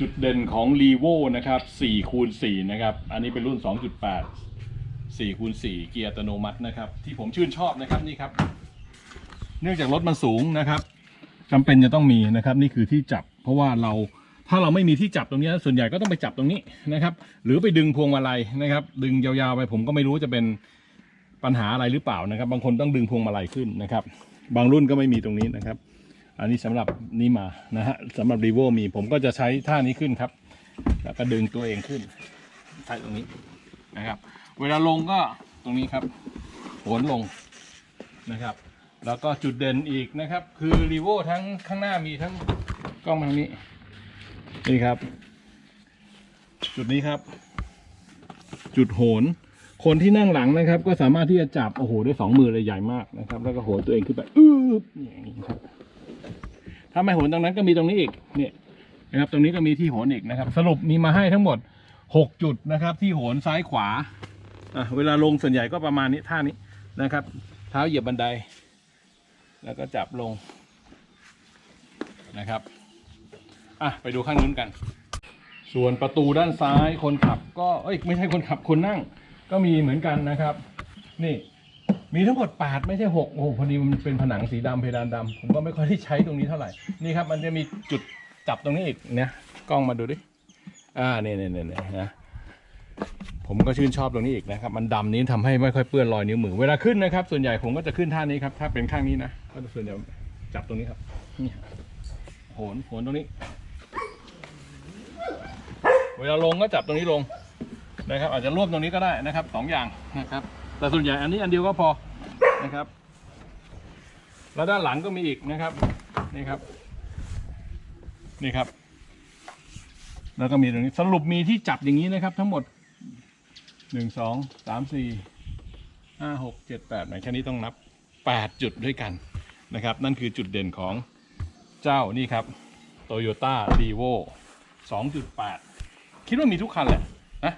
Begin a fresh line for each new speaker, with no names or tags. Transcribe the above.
จุดเด่นของ r ีโวนะครับ4คูณ4นะครับ อันนี้เป็นรุ่น 2.8 4คูณ4เกียร์อัตโนมัตินะครับ ที่ผมชื่นชอบนะครับนี่ครับ เนื่องจากรถมันสูงนะครับจำเป็นจะต้องมีนะครับ นี่คือที่จับ เพราะว่าเราถ้าเราไม่มีที่จับตรงนี้ ส่วนใหญ่ก็ต้องไปจับตรงนี้นะครับ หรือไปดึงพวงมาลัยนะครับ ดึงยาวๆไปผมก็ไม่รู้จะเป็นปัญหาอะไรหรือเปล่านะครับ บางคนต้องดึงพวงมาลัยขึ้นนะครับ บางรุ่นก็ไม่มีตรงนี้นะครับ อันนี้สำหรับนี่มานะฮะสำหรับรีโวมีผมก็จะใช้ท่านี้ขึ้นครับ แล้วก็ดึงตัวเองขึ้นใช้ตรงนี้นะครับ เวลาลงก็ตรงนี้ครับโหนลงนะครับ แล้วก็จุดเด่นอีกนะครับ คือรีโวทั้งข้างหน้ามีทั้งกล้องทางนี้นี่ครับ จุดนี้ครับ จุดโหนคนที่นั่งหลังนะครับ ก็สามารถที่จะจับโอ้โหได้สองมือเลยใหญ่มากนะครับ แล้วก็โหนตัวเองขึ้นไปอื้ออย่างนี้ครับ ถ้าไม่โหนตรงนั้นก็มีตรงนี้อีกนี่นะครับตรงนี้ก็มีที่โหนอีกนะครับ สรุปมีมาให้ทั้งหมดหกจุดนะครับ ที่โหนซ้ายขวาอะเวลาลงส่วนใหญ่ก็ประมาณนี้ท่านี้นะครับ เท้าเหยียบบันได แล้วก็จับลงนะครับอะไปดูข้างนู้นกัน ส่วนประตูด้านซ้ายคนขับ ก็เอ้ยไม่ใช่คนขับคนนั่ง ก็มีเหมือนกันนะครับ นี่ มีทั้งหมด8ไม่ใช่6โอ้โหพอดีมันเป็นผนังสีดำเพดานดำผมก็ไม่ค่อยได้ใช้ตรงนี้เท่าไหร่นี่ครับมันจะมีจุดจับตรงนี้อีกเนี่ยกล้องมาดูดิอ่าเนี่ยเนี่ยเนี่ยเนี่ยนะผมก็ชื่นชอบตรงนี้อีกนะครับ มันดำนี้ทำให้ไม่ค่อยเปื้อนรอยนิ้วมือเวลาขึ้นนะครับ ส่วนใหญ่ผมก็จะขึ้นท่านี้ครับ ถ้าเป็นข้างนี้นะก็จะส่วนใหญ่จับตรงนี้ครับนี่โหนโหนตรงนี้ เวลาลงก็จับตรงนี้ลงนะครับ อาจจะรวบตรงนี้ก็ได้นะครับสองอย่างนะครับ แต่ส่วนใหญ่อันนี้อันเดียวก็พอนะครับ แล้วด้านหลังก็มีอีกนะครับ นี่ครับ นี่ครับ แล้วก็มีตรงนี้สรุปมีที่จับอย่างนี้นะครับ ทั้งหมดหนึ่งสองสามสี่ห้าหกเจ็ดแปดไหนแค่นี้ต้องนับแปดจุดด้วยกันนะครับ นั่นคือจุดเด่นของเจ้านี่ครับ Toyota r e v o 2.8 คิดว่ามีทุกคันแหละนะ